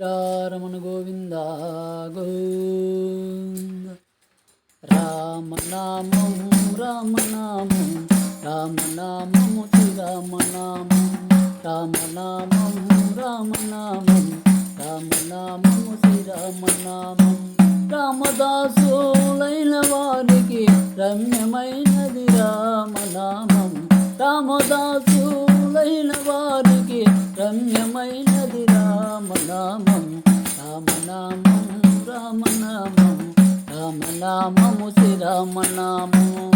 రమణ గోవింద గోవింద రామ నామము రామ నామము రామ నామము శ్రీరామ నామము రామ నామము రామ నామము రామ నామము శ్రీరామ నామము రామదాసులైన వారికి రమ్యమైనది రామ రామనామం రామదాసులైన వారికి రమ్యమైన రామనామం రామనామం రామనామం రామనామము శ్రీరామనామము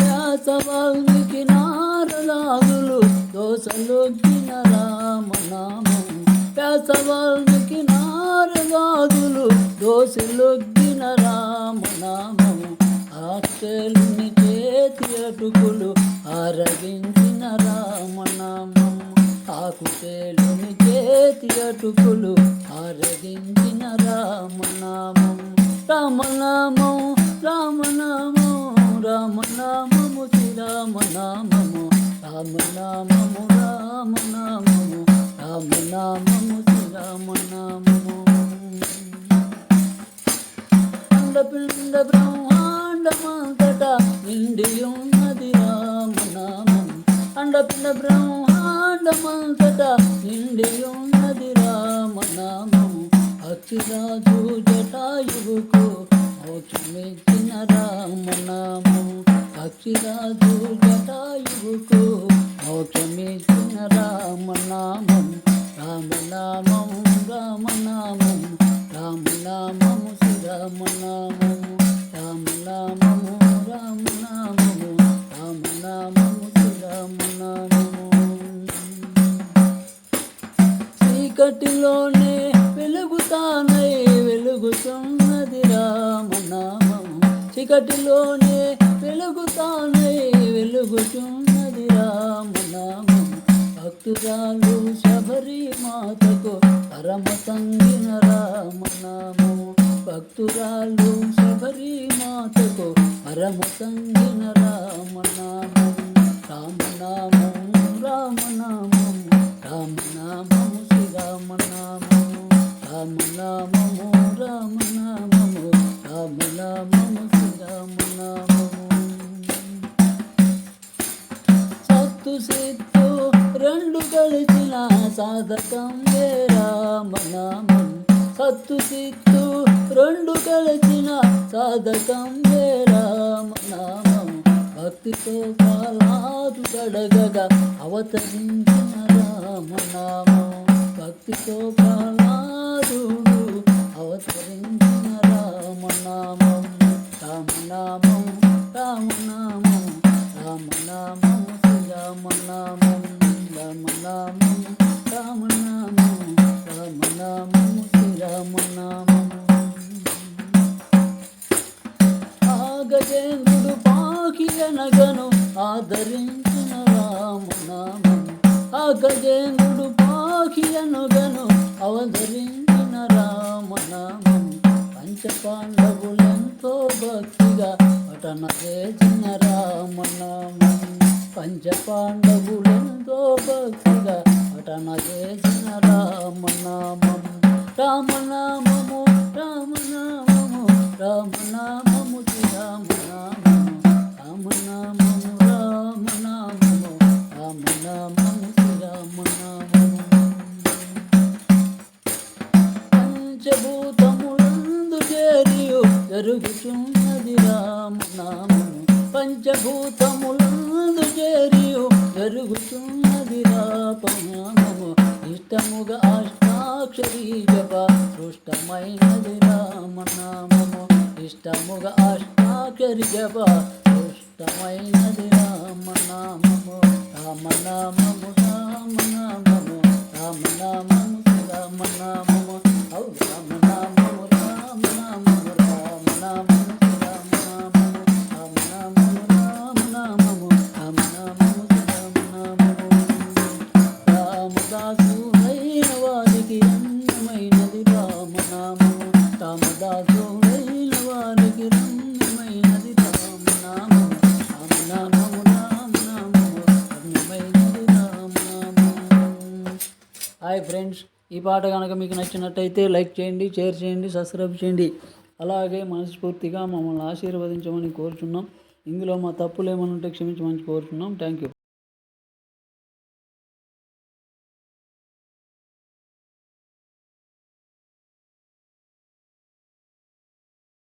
వ్యాస వాల్మీకి నారదాదులు దోసలొగ్గిన రామనామం. వ్యాస వాల్మీకి నారదాదులు దోసలొగ్గిన రామనామం. ఆక్షలుని చేతి అటుకులు ఆరగించిన రామనామం. ఆకుచేలుని చేతి అటుకులు ఆరగించిన రామనామం రామనామం రామనామం రామనామము శ్రీరామనామము రామనామము రామనామము రామనామము శ్రీరామనామము. అండపిండ బ్రహ్మాండమంతట నిండి ఉన్నది రామనామం. అండపిండ బ్రహ్మాండమంతట నిండి ఉన్నది రామనామము. అక్షిరాజు జటాయువుకు మోక్షమిచ్చిన రామనామము. అక్షిరాజు జటాయువుకు మోక్షమిచ్చిన రామనామం రామనామము రామనామం రామనామము శ్రీరామనామము. రామనామము రామనామము రామనామము శ్రీరామనామము. చీకటిలోనే వెలుగుతానై వెలుగుతున్నది రామనామం. చీకటిలోనే వెలుగుతానై వెలుగుతున్నది రామనామం. భక్తురాలు శబరి మాతకు పరమ సంగిన రామనామం. భక్తురాలు శబరి మాతకు పరమ సంగిన రామనామం. రామనామం రామనామం. రామ నామము శ్రీరామ నామము రామ నామము రామ నామము సత్తు సిత్తు రెండు కలిసిన సాధకం ఏ రామ సత్తు సిత్తు రెండు కలిసిన సాధకం ఏ భక్తితో పాలాదు గడగగా అవతరించిన రామనామం భక్తితో కాలాదు అవతరించిన రామనామం రామనామం రామనామం రామనామం రామనామం రామనామం రామనామం రామనామం రామనామం ఆగజేంద్రుడు పాకియనగను ఆదరించిన రామనామం ఆగజేంద్రుడు పాకియనుగను అవతరించిన రామనామం పంచపాండవులెంతో భక్తిగా పఠన చేసిన రామనామం పంచపాండవులెంతో భక్తిగా పఠన చేసిన రామనామం రామనామము రామనామము రామనామము శ్రీరామనామము పంచభూతములందు చేరియు జరుగుతున్నది రామనామము పంచభూతములందు చేరియు జరుగుతున్నది రామనామము ఇష్టముగా అష్టాక్షరీ జప సృష్టమైనది రామనామము ఇష్టముగా అష్టాక్షరి జప సృష్టమైనది రామనామము రామనామము రామనామము రామనామము రామనామము. ఔ రామనామము రామనామము రామనామము రామనామము. హాయ్ ఫ్రెండ్స్ ఈ పాట కనుక మీకు నచ్చినట్టయితే లైక్ చేయండి షేర్ చేయండి సబ్స్క్రైబ్ చేయండి. అలాగే మనస్ఫూర్తిగా మమ్మల్ని ఆశీర్వదించమని కోరుచున్నాం. ఇందులో మా తప్పులు ఏమైనా ఉంటే క్షమించమని కోరుచున్నాం. Thank you